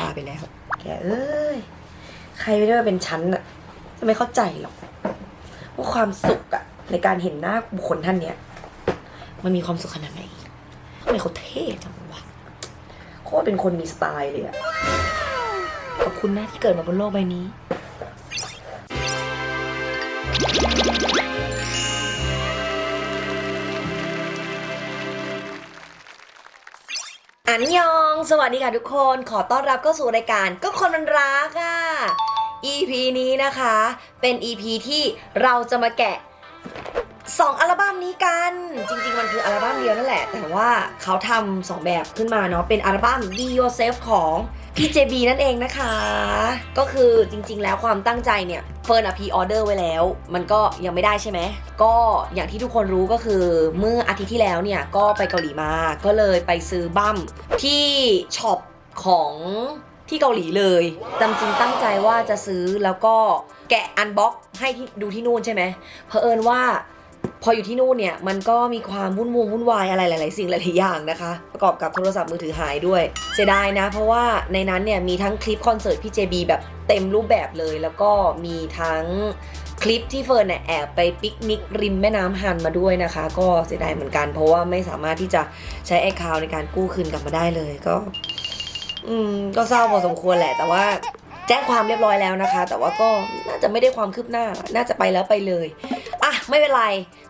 บ้าไปแล้ว แกเอ้ย ใครไม่ได้มาเป็นฉันอะจะไม่เข้าใจหรอก ว่าความสุขอะในการเห็นหน้าบุคคลท่านเนี้ย มันมีความสุขขนาดไหนทำไมเขาเท่จังวะโคตรเป็นคนมีสไตล์เลยอะขอบคุณนะที่เกิดมาบนโลกใบนี้ อันยอง สวัสดีค่ะทุกคน ขอต้อนรับเข้าสู่รายการก็คนมันรักอะ EP นี้นะคะ เป็น EP ที่เราจะมาแกะ สองอัลบั้มนี้กัน จริง ๆ มันคืออัลบั้มเดียวนั่นแหละ แต่ว่าเขาทำสองแบบขึ้นมาเนาะ เป็นอัลบั้ม Be Yourself ของ PJB นั่นเองนะคะ ก็คือจริง ๆ แล้วความตั้งใจเนี่ยเฟิร์นอะพีออเดอร์ไว้แล้ว มันก็ยังไม่ได้ใช่ไหม ก็อย่างที่ทุกคนรู้ก็คือเมื่ออาทิตย์ที่แล้วเนี่ยก็ไปเกาหลีมา ก็เลยไปซื้อบั้มที่ช็อปของที่เกาหลีเลยตามจริงตั้งใจว่าจะซื้อแล้วก็แกะอันบ็อกให้ดูที่นู่นใช่ไหมเผอิญว่า พออยู่ที่นู่นเนี่ยมันก็มีความวุ่นวงวุ่นวายอะไรหลาย ๆ สิ่งหลาย ๆ อย่างนะคะ ประกอบกับโทรศัพท์มือถือหายด้วย เสียดายนะ เพราะว่าในนั้นเนี่ยมีทั้งคลิปคอนเสิร์ตพี่เจบีแบบเต็มรูปแบบเลย แล้วก็มีทั้งคลิปที่เฟิร์นเนี่ยแอบไปปิกนิกริมแม่น้ำฮันมาด้วยนะคะ ก็เสียดายเหมือนกัน เพราะว่าไม่สามารถที่จะใช้ไอคาวในการกู้คืนกลับมาได้เลยก็ อืมก็เศร้าพอสมควรแหละ แต่ว่าแจ้งความเรียบร้อยแล้วนะคะ แต่ว่าก็น่าจะไม่ได้ความคืบหน้า น่าจะไปแล้วไปเลย ไม่เป็นไร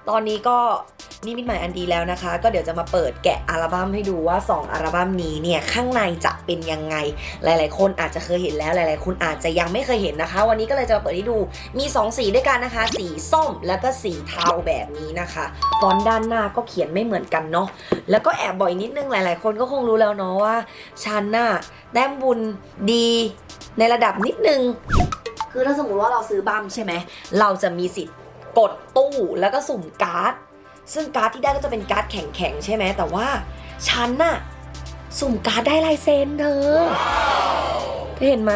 ตอนนี้ก็นิมิตหมายอันดีแล้วนะคะ ก็เดี๋ยวจะมาเปิดแกะอัลบั้มให้ดูว่า 2 อัลบั้มนี้เนี่ยข้างในจะเป็นยังไง หลาย ๆ คนอาจจะเคยเห็นแล้วหลาย ๆ คนอาจจะยังไม่เคยเห็นนะคะ วันนี้ก็เลยจะมาเปิดให้ดูมี 2 สีด้วยกันนะคะ สีส้มแล้วก็สีเทาแบบนี้นะคะฟอนต์ด้านหน้าก็เขียนไม่เหมือนกันเนาะแล้วก็แอบบอกอีกนิดนึงหลาย ๆ คนก็คงรู้แล้วเนาะว่าฉันน่ะแต้มบุญดีในระดับนิดนึงคือถ้าสมมติว่าเราซื้อบัมใช่ไหม เราจะมีสิทธิ์ กดตู้แล้วก็สุ่มการ์ด ซึ่งการ์ดที่ได้ก็จะเป็นการ์ดแข็งๆ ใช่ไหม แต่ว่าฉันน่ะ สุ่มการ์ดได้ลายเซ็นเธอ เธอเห็นไหม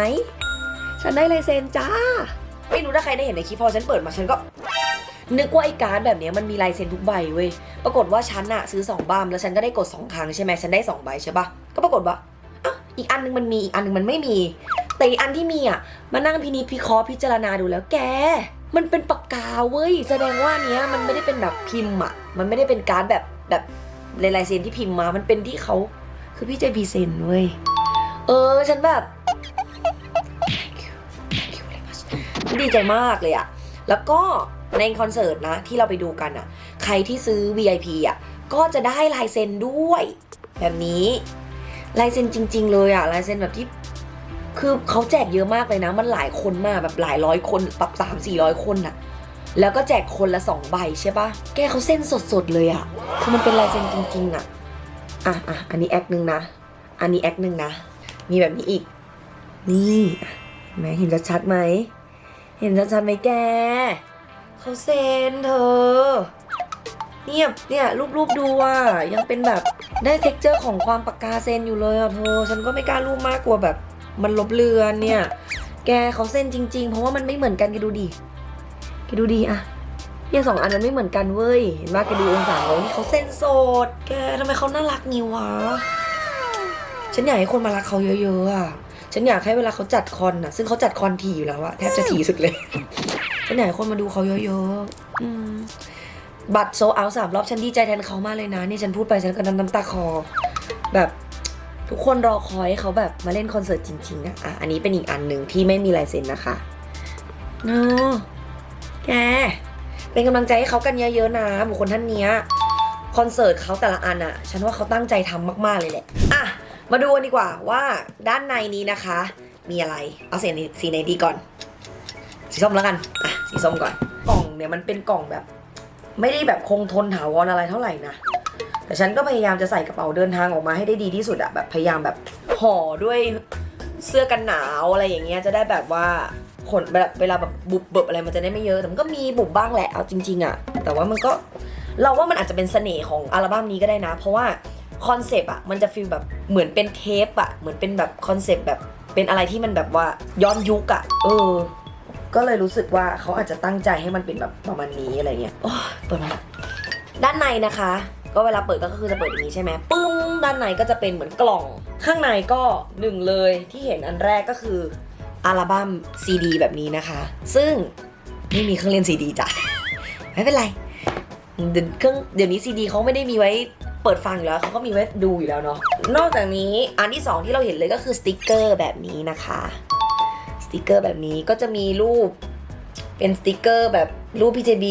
ฉันได้ลายเซ็นจ้า ไม่รู้ถ้าใครได้เห็นในคลิปพอฉันเปิดมาฉันก็ นึกว่าไอ้การ์ดแบบนี้มันมีลายเซ็นทุกใบเว้ย ปรากฏว่าฉันอะซื้อ2บัมแล้วฉันก็ได้กด2ครั้งใช่ไหมฉันได้2ใบใช่ปะก็ปรากฏว่าอะอีกอันนึงมันมีอีกอันนึงมันไม่มี แต่อีกอันที่มีอะมานั่งพินิจพิเคราะห์พิจารณาดูแล้วแก มันเป็นปากกาเว้ย แสดงว่าเนี้ยมันไม่ได้เป็นแบบพิมพ์อะ มันไม่ได้เป็นการ์ดแบบแบบลายๆเซ็นที่พิมพ์มา มันเป็นที่เขาคือพี่เจพีเซ็นเว้ย เออ ฉันแบบ Thank you Thank you very much ดีใจมากเลยอะแล้วก็ในคอนเสิร์ตนะที่เราไปดูกันอะใครที่ซื้อ VIP อะก็จะได้ลายเซ็นด้วย แบบนี้ ลายเซ็นจริง ๆ เลยอะลายเซ็นแบบที่ คือเขาแจกเยอะมากเลยนะ มันหลายคนมากแบบหลายร้อยคนปรับสามสี่ร้อยคนอะแล้วก็แจกคนละสองใบใช่ปะแกเขาเส้นสดๆเลยอะคือมันเป็นลายเซ็นจริงๆอะอะอะอันนี้แอคหนึ่งนะ อันนี้แอคหนึ่งนะ มีแบบนี้อีก นี่อ่เห็นไหมเห็นชัดๆไหม เห็นชัดๆไหมแก เขาเซ็นเธอ เนี่ยเนี่ยรูปๆดูอะยังเป็นแบบได้เท็กเจอร์ของความปากกาเซ็นอยู่เลยอะเธอ ฉันก็ไม่กล้ารูปมากกลัวแบบ มันลบเลือนเนี่ย แกเขาเซ็นจริง ๆ เพราะว่ามันไม่เหมือนกันแกดูดิแกดูดิอะเนี่ยสองอันมันไม่เหมือนกันเว้ยเห็นว่าแกดูองศาเขานี่เขาเซ็นโสด แกทำไมเขาน่ารักงี้วะฉันอยากให้คนมารักเขาเยอะๆอะฉันอยากให้เวลาเขาจัดคอนอะซึ่งเขาจัดคอนถี่อยู่แล้วอะแทบจะถี่สุดเลยฉันอยากให้คนมาดูเขาเยอะๆอืมบัตรโซเอาสามรอบฉันดีใจแทนเขามากเลยนะนี่ฉันพูดไปฉันก็น้ำน้ำตาคอ แบบ ทุกคนรอคอยให้เขาแบบมาเล่นคอนเสิร์ตจริงๆอะอะอันนี้เป็นอีกอันหนึ่งที่ไม่มีลายเซ็นนะคะเนาะแกเป็นกำลังใจให้เขากันเยอะๆนะบุคคลท่านเนี้ยคอนเสิร์ตเขาแต่ละอันอะฉันว่าเขาตั้งใจทำมากๆเลยแหละอะมาดูกันดีกว่าว่าด้านในนี้นะคะ มีอะไร เอาสีสีไหนดีก่อน สีส้มแล้วกันอะสีส้มก่อน กล่องเนี่ยมันเป็นกล่องแบบ ไม่ได้แบบคงทนถาวรอะไรเท่าไหร่นะ แต่ฉันก็พยายามจะใส่กระเป๋าเดินทางออกมาให้ได้ดีที่สุดอะแบบพยายามแบบห่อด้วยเสื้อกันหนาวอะไรอย่างเงี้ยจะได้แบบว่าขนแบบเวลาแบบบุบเบิบอะไรมันจะได้ไม่เยอะแต่มันก็มีบุบบ้างแหละเอาจริง ๆอะแต่ว่ามันก็เราว่ามันอาจจะเป็นเสน่ห์ของอัลบั้มนี้ก็ได้นะ เพราะว่าคอนเซปต์อะมันจะฟีลแบบเหมือนเป็นเทปอะเหมือนเป็นแบบคอนเซปต์แบบเป็นอะไรที่มันแบบว่าย้อนยุคอะเออ ก็เลยรู้สึกว่าเขาอาจจะตั้งใจให้มันเป็นแบบประมาณนี้อะไรเงี้ยโอ้เปิดมาด้านในนะคะ ก็เวลาเปิดก็คือจะเปิดอย่างนี้ใช่ไหมปึ้งด้านในก็จะเป็นเหมือนกล่อง ข้างในก็หนึ่งเลยที่เห็นอันแรกก็คืออัลบั้มซีดีแบบนี้นะคะ ซึ่งไม่มีเครื่องเล่นซีดีจ้ะไม่เป็นไรเดี๋ยวเครื่องเดี๋ยวนี้ซีดีเขาไม่ได้มีไว้เปิดฟังอยู่แล้วเขาก็มีไว้ดูอยู่แล้วเนาะนอกจากนี้อันที่สองที่เราเห็นเลยก็คือสติกเกอร์แบบนี้นะคะสติกเกอร์แบบนี้ก็จะมีรูป เป็นสติกเกอร์แบบรูป PJB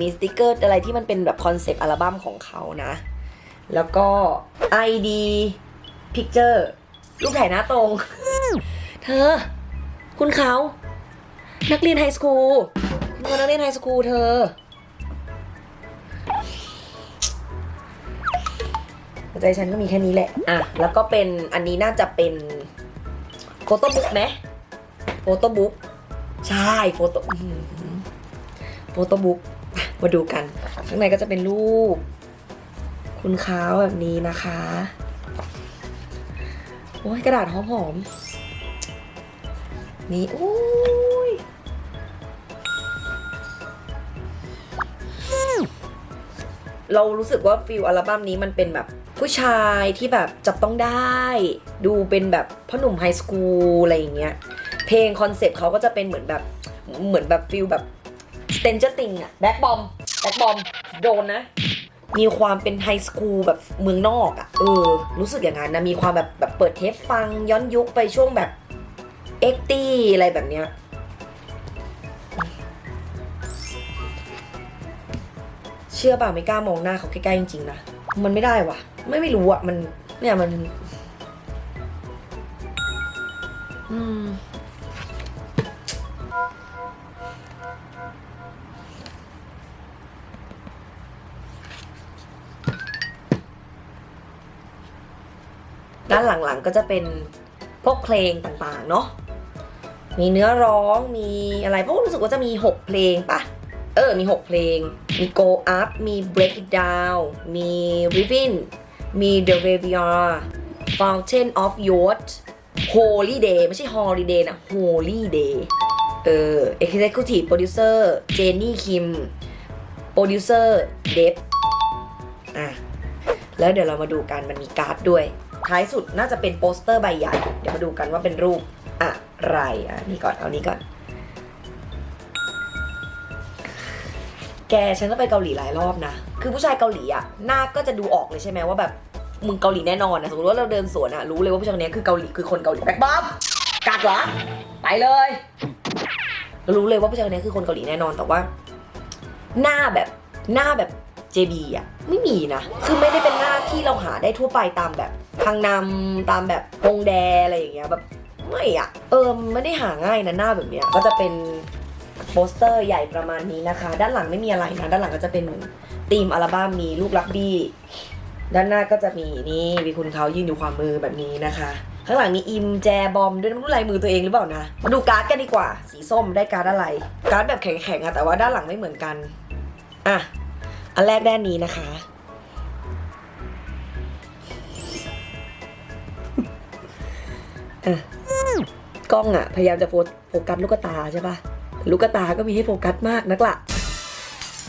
มีสติกเกอร์อะไรที่มันเป็นแบบคอนเซปต์อัลบั้มของเขานะ แล้วก็ ID Picture รูปถ่ายหน้าตรง เธอ คุณเขา นักเรียนไฮสคูลคุณว่านักเรียนไฮสคูลเธอ ใจฉันก็มีแค่นี้แหละ อะ แล้วก็เป็นอันนี้น่าจะเป็นโฟโต้บุ๊กไหมโฟโต้บุ๊ก ใช่โฟโต้โฟโต้บุ๊กมาดูกัน ข้างในก็จะเป็นรูป คุณค้าวแบบนี้นะคะ โอ้ยกระดาษหอมๆนี่โอ้ยเรารู้สึกว่าฟิลอัลบั้มนี้มันเป็นแบบผู้ชายที่แบบจับต้องได้ ดูเป็นแบบพ่อหนุ่มไฮสคูลอะไรอย่างเงี้ย เพลงคอนเซปต์เขาก็จะเป็นเหมือนแบบเหมือนแบบฟิลแบบ Stranger Things อะแบ็คบอมแบ็คบอมโดนนะ มีความเป็นไฮสคูลแบบเมืองนอกอะเออ รู้สึกอย่างนั้นนะ มีความแบบแบบเปิดเทปฟังย้อนยุคไปช่วงแบบเอ็กตี้อะไรแบบเนี้ยเชื่อป่ะไม่กล้ามองหน้าเขาใกล้ๆจริงๆนะ มันไม่ได้ว่ะไม่ไม่รู้อะมันเนี่ยมัน อืม ด้านหลังๆก็จะเป็นพวกเพลงต่างๆเนาะมีเนื้อร้องมีอะไรเพราะว่ารู้สึกว่าจะมี 6 เพลงปะเออมี 6 เพลง มี Go Up มี Break It Down มี Ribbon มี The Graveyard Fountain of Youth Holy Day ไม่ใช่ Holiday นะ Holy Day เออ Executive Producer Jenny Kim Producer Deb อะ แล้วเดี๋ยวเรามาดูกันมันมีการ์ดด้วย ท้ายสุดน่าจะเป็นโปสเตอร์ใบใหญ่ เดี๋ยวมาดูกันว่าเป็นรูปอะไรอะนี่ก่อนเอานี้ก่อน แกฉันก็ไปเกาหลีหลายรอบนะ คือผู้ชายเกาหลีอะหน้าก็จะดูออกเลยใช่ไหมว่าแบบมึงเกาหลีแน่นอนนะสมมติว่าเราเดินสวนอะรู้เลยว่าผู้ชายคนนี้คือเกาหลีคือคนเกาหลีแบ็คบ๊อบกัดเหรอไปเลยรารู้เลยว่าผู้ชายคนนี้คือคนเกาหลีแน่นอนแต่ว่า หน้าแบบหน้าแบบ JB อะไม่มีนะ คือไม่ได้เป็นหน้าที่เราหาได้ทั่วไปตามแบบ ทางนำตามแบบฮงแดอะไรอย่างเงี้ยแบบไม่อะเออไม่ได้หาง่ายนะหน้าแบบเนี้ยก็จะเป็นโปสเตอร์ใหญ่ประมาณนี้นะคะ ด้านหลังไม่มีอะไรนะ ด้านหลังก็จะเป็นธีมอัลบั้มมีลูกรักบี้ ด้านหน้าก็จะมีนี่มีคุณเขายืนอยู่ขวามมือแบบนี้นะคะ ข้างหลังมีอิมแจบอมด้วยน้ำรูลายมือตัวเองหรือเปล่านะมาดูการ์ดกันดีกว่า สีส้มได้การ์ดอะไร การ์ดแบบแข็งๆอะแต่ว่าด้านหลังไม่เหมือนกันอะอันแรกด้านนี้นะคะ อะกล้องอะพยายามจะโฟกัสลูกตาใช่ปะแต่ลูกตาก็มีให้โฟกัสมากนักละ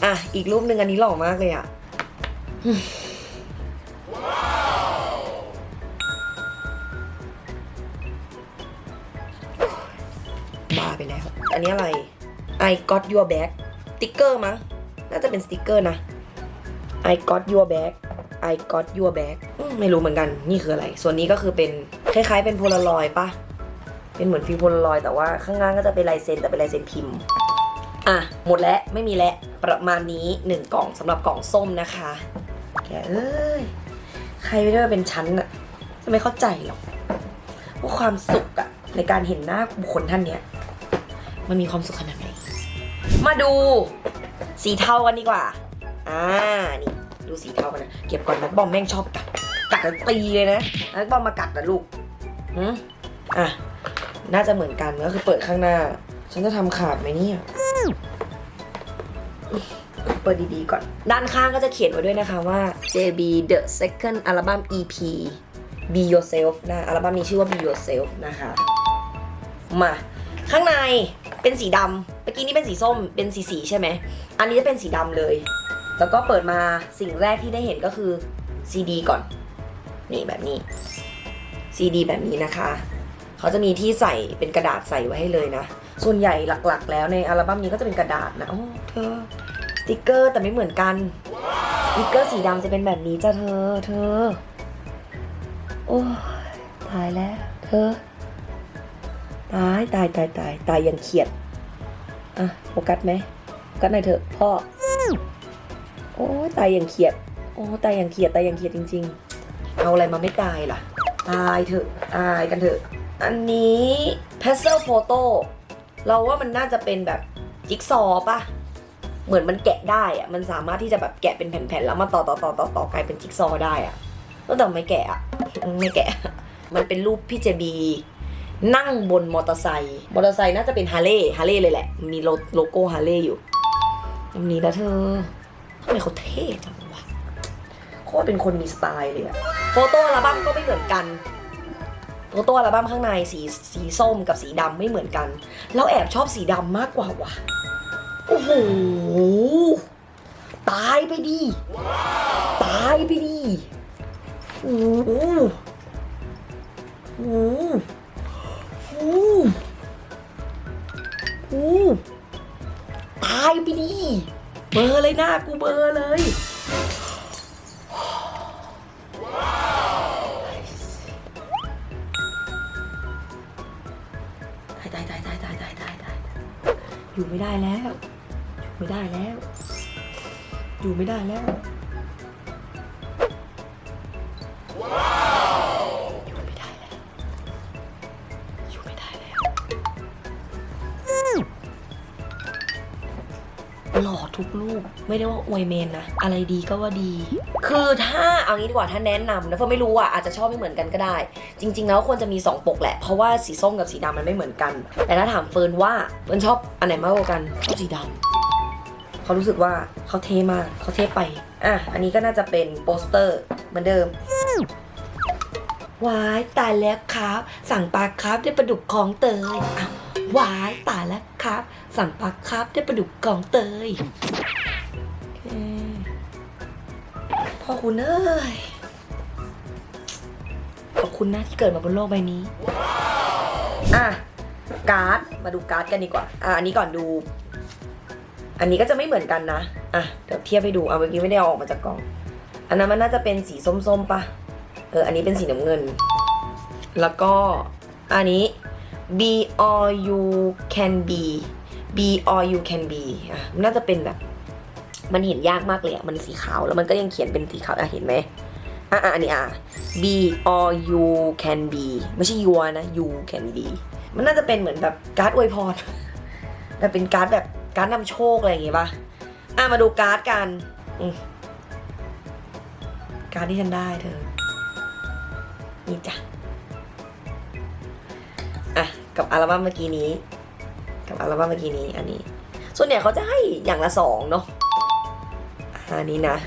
อะ อีกรูปหนึ่งอันนี้หล่อมากเลยอะบ้าไปแล้ว อันนี้อะไร I got your back สติ๊กเกอร์มั้ง น่าจะเป็นสติ๊กเกอร์นะ I got your back I got your back ไม่รู้เหมือนกัน นี่คืออะไร ส่วนนี้ก็คือเป็น คล้ายๆเป็นโพลารอยปะเป็นเหมือนฟิลโพลารอยแต่ว่าข้างล่างก็จะเป็นลายเซ็นแต่เป็นลายเซ็นพิมพ์อะหมดแล้วไม่มีแล้วประมาณนี้1กล่องสำหรับกล่องส้มนะคะแกเอ้ยใครไม่ได้มาเป็นชั้นอะจะไม่เข้าใจหรอกว่าความสุขอะในการเห็นหน้าบุคคลท่านเนี้ยมันมีความสุขขนาดไหนมาดูสีเทากันดีกว่า อ่า นี่ ดูสีเทากันนะ เก็บก่อนนะบอมแม่งชอบกัด กัดแล้วตีเลยนะแล้วบอมมากัดนะลูก หืมอะ น่าจะเหมือนกันก็คือเปิดข้างหน้า ฉันจะทำขาดไหมเนี่ย เปิดดีๆก่อน ด้านข้างก็จะเขียนไว้ด้วยนะคะว่า JB The Second Album EP Be Yourself นะอัลบั้มนี้ชื่อว่า Be Yourself นะคะ มา ข้างในเป็นสีดำเมื่อกี้นี่เป็นสีส้มเป็นสีสีใช่ไหม อันนี้จะเป็นสีดำเลย แล้วก็เปิดมาสิ่งแรกที่ได้เห็นก็คือซีดีก่อน นี่แบบนี้ ซีดีแบบนี้นะคะ เขาจะมีที่ใส่เป็นกระดาษใส่ไว้ให้เลยนะ ส่วนใหญ่หลักๆ แล้วในอัลบั้มนี้ก็จะเป็นกระดาษนะ โอ้เธอสติกเกอร์แต่ไม่เหมือนกันสติกเกอร์สีดำจะเป็นแบบนี้จ้ะเธอ เธอ โอ้ตายแล้ว เธอ ตายตายตายตายตายอยังเขียด อะโฟกัสไหมโฟกัสหน่อยเถอะพ่อ โอ้ตายอยังเขียด โอ้ตายอยังเขียดตายอยังเขียดจริง ๆ เอาอะไรมาไม่ตายล่ะ ตายเถอะตายกันเถอะ อันนี้ p a s t e l Photo เราว่ามันน่าจะเป็นแบบจิ๊กซอป่ะ เหมือนมันแกะได้อะมันสามารถที่จะแบบแกะเป็นแผ่นๆ แล้วมาต่อต่อต่อต่อต่อกลายเป็นจิ๊กซอได้อะแต่ไม่แกะอะไม่แกะ มันเป็นรูปพี่เจบี นั่งบนมอเตอร์ไซค์ มอเตอร์ไซค์น่าจะเป็นฮาร์เลย์ฮาร์เลย์เลยแหละ มีโลโลโก้ฮาร์เลย์อยู่ตรงนี้นะเธอทำไมเขาเท่จัง โคตรเป็นคนมีสไตล์เลยอะโฟโต้อัลบั้มก็ไม่เหมือนกันโฟโต้อัลบั้มข้างในสีสีส้มกับสีดำไม่เหมือนกันเราแอบชอบสีดำมากกว่าว่ะโอ้โหตายไปดิตายไปดิโอ้โหโอ้โหโอ้โหโอ้โหตายไปดิเบอร์เลยหน้ากูเบอร์เลย อยู่ไม่ได้แล้ว อยู่ไม่ได้แล้ว อยู่ไม่ได้แล้ว อทุกรูปไม่ได้ว่าอวยเมนนะ อะไรดีก็ว่าดี คือถ้าเอางี้ดีกว่าถ้าแนะนำนะเฟิร์นไม่รู้อะอาจจะชอบไม่เหมือนกันก็ได้ จริง ๆ แล้วควรจะมี 2 ปกแหละ เพราะว่าสีส้มกับสีดำมันไม่เหมือนกัน แต่ถ้าถามเฟิร์นว่าเฟิร์นชอบอันไหนมากกว่ากันชอบสีดำเขารู้สึกว่าเขาเท่มากเขาเท่ไป อะ อันนี้ก็น่าจะเป็นโปสเตอร์เหมือนเดิมวายตายแล้วครับ สั่งปลาครับได้ปลาดุกของเตยอ้าววายตายแล้วครับ สั่งปลาครับได้ปลาดุกของเตยอพ่อคุณเอ้ย ขอบคุณนะที่เกิดมาบนโลกใบนี้ อะ การ์ด มาดูการ์ดกันดีกว่า อะ อันนี้ก่อนดู อันนี้ก็จะไม่เหมือนกันนะ อะ เดี๋ยวเทียบให้ดู เอาเมื่อกี้ไม่ได้เอาออกมาจากกล่อง อันนั้นมันน่าจะเป็นสีส้มๆปะเออ อันนี้เป็นสีน้ำเงิน แล้วก็ อันนี้ B or you can be B or you can be อะมันน่าจะเป็นแบบ มันเห็นยากมากเลยอะมันสีขาวแล้วมันก็ยังเขียนเป็นสีขาวอะเห็นไหมอะอันนี้อะ B or you can be ไม่ใช่ you นะ you can be มันน่าจะเป็นเหมือนแบบการ์ดอวยพรแต่เป็นการ์ดแบบการ์ดนำโชคอะไรอย่างงี้ป่ะอะมาดูการ์ดกันการ์ดที่ฉันได้เธอ นี่จ้ะ อะ กับอัลบั้มเมื่อกี้นี้ กับอัลบั้มเมื่อกี้นี้อันนี้ ส่วนใหญ่เขาจะให้อย่างละสองเนาะอันนี้นะ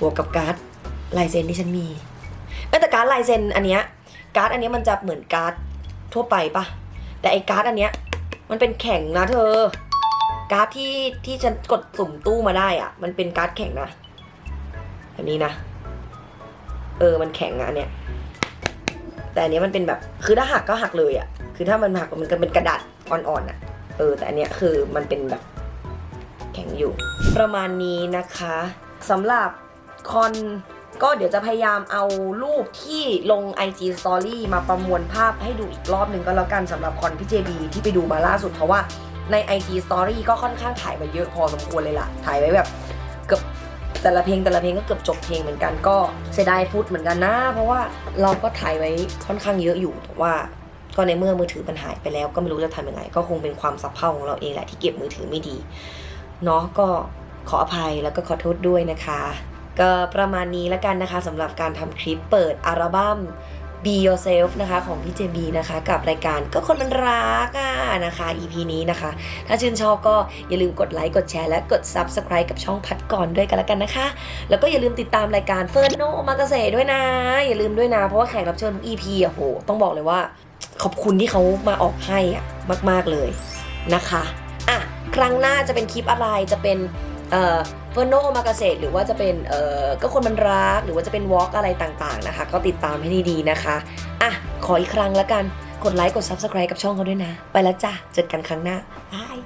บวกกับการ์ดลายเซ็นที่ฉันมีแต่การ์ดลายเซ็นอันเนี้ยการ์ดอันเนี้ยมันจะเหมือนการ์ดทั่วไปปะแต่ไอ้การ์ดอันเนี้ยมันเป็นแข็งนะเธอ การ์ดที่ที่ฉันกดสุ่มตู้มาได้อะมันเป็นการ์ดแข็งนะแบบนี้นะ เออมันแข็งอะอันเนี้ยแต่อันเนี้ยมันเป็นแบบคือถ้าหักก็หักเลยอะคือถ้ามันหักมันก็เป็นกระดาษอ่อนๆอะ เออแต่อันเนี้ยคือมันเป็นแบบแข็งอยู่ ประมาณนี้นะคะสำหรับคอนก็เดี๋ยวจะพยายามเอารูปที่ลง IG Story มาประมวลภาพให้ดูอีกรอบหนึ่งก็แล้วกันสำหรับคอนพี่เจบีที่ไปดูมาล่าสุดเพราะว่าใน IG Story ก็ค่อนข้างถ่ายมาเยอะพอสมควรเลยล่ะ ถ่ายไว้แบบเกือบแต่ละเพลงแต่ละเพลงก็เกือบจบเพลงเหมือนกันก็เสียดายฟุตเหมือนกันนะ เพราะว่าเราก็ถ่ายไว้ค่อนข้างเยอะอยู่แต่ว่า ก็ในเมื่อมือถือมันหายไปแล้ว ก็ไม่รู้จะทำยังไง ก็คงเป็นความสับเพร่าของเราเองแหละที่เก็บมือถือไม่ดีเนาะก็ขออภัยแล้วก็ขอโทษด้วยนะคะ ก็ประมาณนี้แล้วกันนะคะสำหรับการทำคลิปเปิดอัลบั้ม Be Yourself นะคะของพี่เจบีนะคะกับรายการก็คนมันรักอะนะคะ EP นี้นะคะ ถ้าชื่นชอบก็อย่าลืมกดไลค์กดแชร์และกด Subscribe กับช่องพัดก่อนด้วยกันแล้วกันนะคะ แล้วก็อย่าลืมติดตามรายการเฟิร์นโนมากาเสด้วยนะ อย่าลืมด้วยนะ เพราะว่าแขกรับเชิญ EP อะโหต้องบอกเลยว่า ขอบคุณที่เขามาออกให้อะมาก ๆเลยนะคะอะครั้งหน้าจะเป็นคลิปอะไรจะเป็นเอ่อเฟอร์โนมากาเซหรือว่าจะเป็นเอ่อก็คนมันรักหรือว่าจะเป็นวอล์กอะไรต่างๆนะคะ ก็ติดตามให้ดีๆนะคะอะขออีกครั้งละกันกดไลค์กด Subscribe กับช่องเขาด้วยนะ ไปแล้วจ้ะเจอกันครั้งหน้าบาย